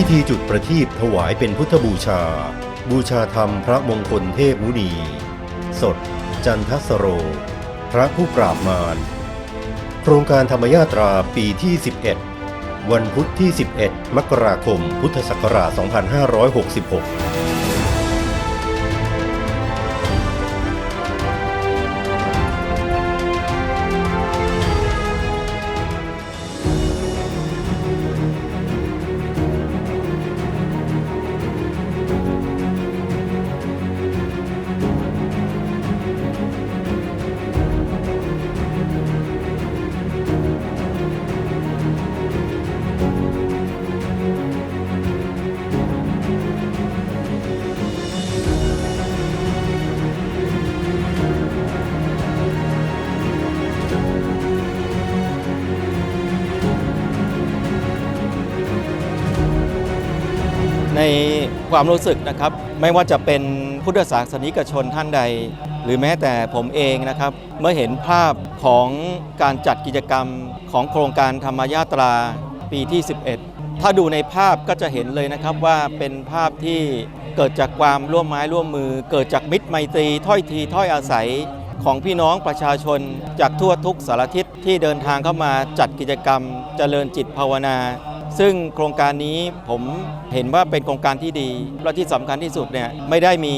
พิธีจุดประทีปถวายเป็นพุทธบูชา บูชาธรรมพระมงคลเทพมุนี สด จันทสโร พระผู้ปราบมาร โครงการธรรมยาตราปีที่ 11 วันพุธที่ 11 มกราคม พุทธศักราช 2566 ในความรู้สึกนะครับ ไม่ว่าจะเป็นพุทธศาสนิกชนท่านใด หรือแม้แต่ผมเองนะครับ เมื่อเห็นภาพของการจัดกิจกรรมของโครงการธรรมยาตราปีที่ 11 ถ้าดูในภาพก็จะเห็นเลยนะครับว่าเป็นภาพที่เกิดจากความร่วมไม้ร่วมมือ เกิดจากมิตรไมตรีถ้อยทีถ้อยอาศัยของพี่น้องประชาชนจากทั่วทุกสารทิศที่เดินทางเข้ามาจัดกิจกรรมเจริญจิตภาวนา ซึ่งโครงการนี้ผมเห็นว่าเป็นโครงการที่ดีและที่สำคัญที่สุดเนี่ยไม่ได้มี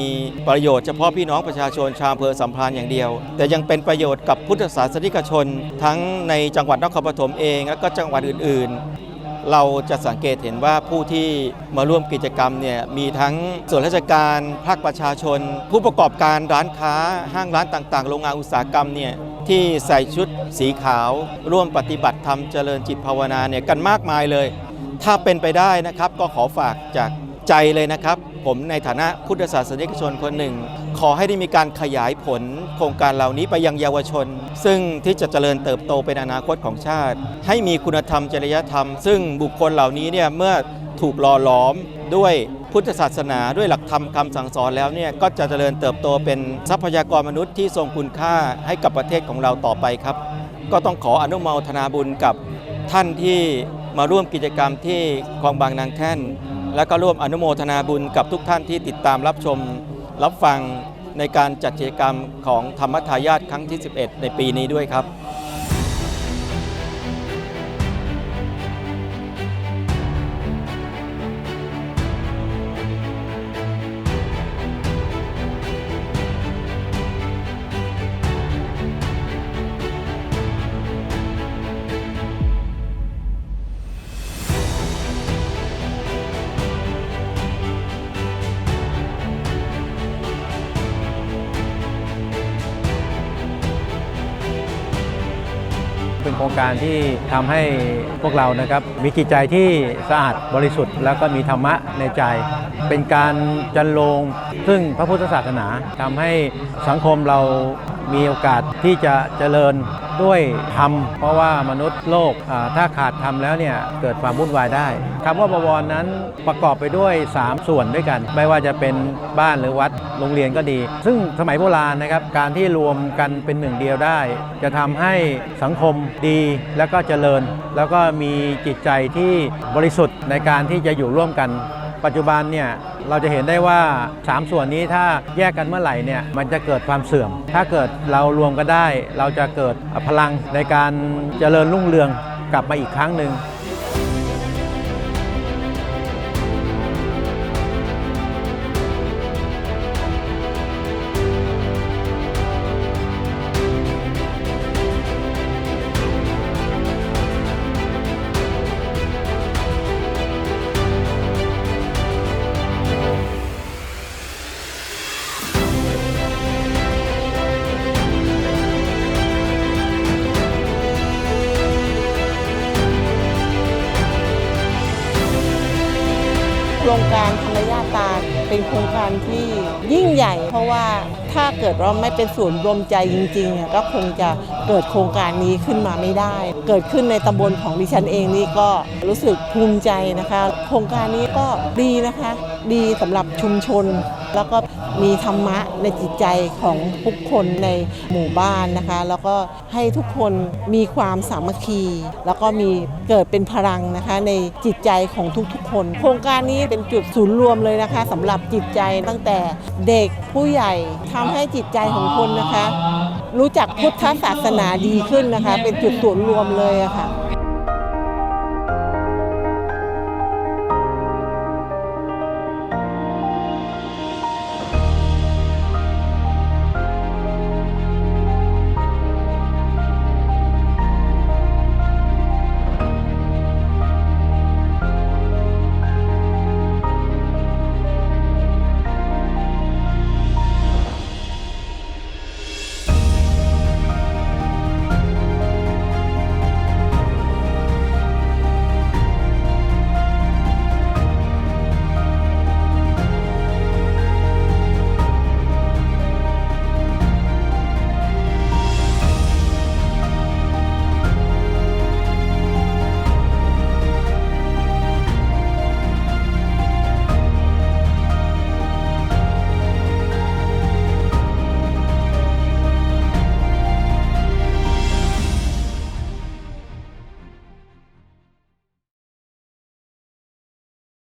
ประโยชน์เฉพาะพี่น้องประชาชนชาวอำเภอสัมพรานอย่างเดียว แต่ยังเป็นประโยชน์กับพุทธศาสนิกชน ทั้งในจังหวัดนครปฐมเอง และก็จังหวัดอื่นๆ เราจะสังเกตเห็นว่าผู้ที่มาร่วมกิจกรรมเนี่ยมีทั้งส่วนราชการภาคประชาชน ผู้ประกอบการร้านค้าห้างร้านต่างๆ โรงงานอุตสาหกรรมเนี่ย ที่ใส่ชุดสีขาว ร่วมปฏิบัติธรรมเจริญจิตภาวนาเนี่ยกันมากมายเลย ถ้าเป็นไปได้นะครับก็ขอฝากจากใจเลยนะครับ ผมในฐานะพุทธศาสนิกชนคนหนึ่ง ขอให้ได้มีการขยายผลโครงการเหล่านี้ไปยังเยาวชน ซึ่งที่จะเจริญเติบโตเป็นอนาคตของชาติ ให้มีคุณธรรมจริยธรรม ซึ่งบุคคลเหล่านี้เนี่ยเมื่อถูกหล่อหลอมด้วย พุทธศาสนาด้วยหลักธรรมคำสั่งสอนแล้วเนี่ยก็จะเจริญเติบโตเป็นทรัพยากรมนุษย์ที่ทรงคุณค่าให้กับประเทศของเราต่อไปครับ ก็ต้องขออนุโมทนาบุญกับท่านที่มาร่วมกิจกรรมที่คลองบางนางแท่น และก็ร่วมอนุโมทนาบุญกับทุกท่านที่ติดตามรับชม รับฟังในการจัดกิจกรรมของธรรมทายาทครั้งที่ 11 ในปีนี้ด้วยครับ ครงการที่ทำให้พวกเรานะครับมีจิตใจที่สะอาดบริสุทธิ์ แล้วก็มีธรรมะในใจ เป็นการจันโลง ซึ่งพระพุทธศาสนาทำให้สังคมเรามีโอกาสที่จะเจริญ ด้วยธรรมเพราะว่ามนุษย์โลกถ้าขาดธรรมแล้วเนี่ยเกิดความวุ่นวายได้คำว่าบวรนั้นประกอบไปด้วย 3 ส่วนด้วยกัน ไม่ว่าจะเป็นบ้านหรือวัดโรงเรียนก็ดี ซึ่งสมัยโบราณนะครับการที่รวมกันเป็นหนึ่งเดียวได้ จะทำให้สังคมดีแล้วก็เจริญ แล้วก็มีจิตใจที่บริสุทธิ์ในการที่จะอยู่ร่วมกัน ปัจจุบันเนี่ย เราจะเห็นได้ว่า 3 ส่วนนี้ถ้าแยกกันเมื่อไหร่เนี่ยมันจะเกิดความเสื่อม ถ้าเกิดเรารวมกันได้ เราจะเกิดพลังในการเจริญรุ่งเรืองกลับมาอีกครั้งหนึ่ง โครงการธรรมยาตาเป็นโครงการที่ยิ่งใหญ่ เพราะว่าถ้าเกิดเราไม่เป็นศูนย์รวมใจจริงๆ ก็คงจะเกิดโครงการนี้ขึ้นมาไม่ได้ เกิดขึ้นในตำบลของดิฉันเองนี่ก็รู้สึกภูมิใจนะคะ โครงการนี้ก็ดีนะคะ ดีสำหรับชุมชนแล้วก็ มีธรรมะในจิตใจของทุกคนในหมู่บ้านนะคะ แล้วก็ให้ทุกคนมีความสามัคคี แล้วก็มีเกิดเป็นพลังนะคะ ในจิตใจของทุกๆ คน โครงการนี้เป็นจุดศูนย์รวมเลยนะคะสำหรับจิตใจตั้งแต่เด็กผู้ใหญ่ทำให้จิตใจของคนนะคะ รู้จักพุทธศาสนาดีขึ้นนะคะ เป็นจุดศูนย์รวมเลยะค่ะ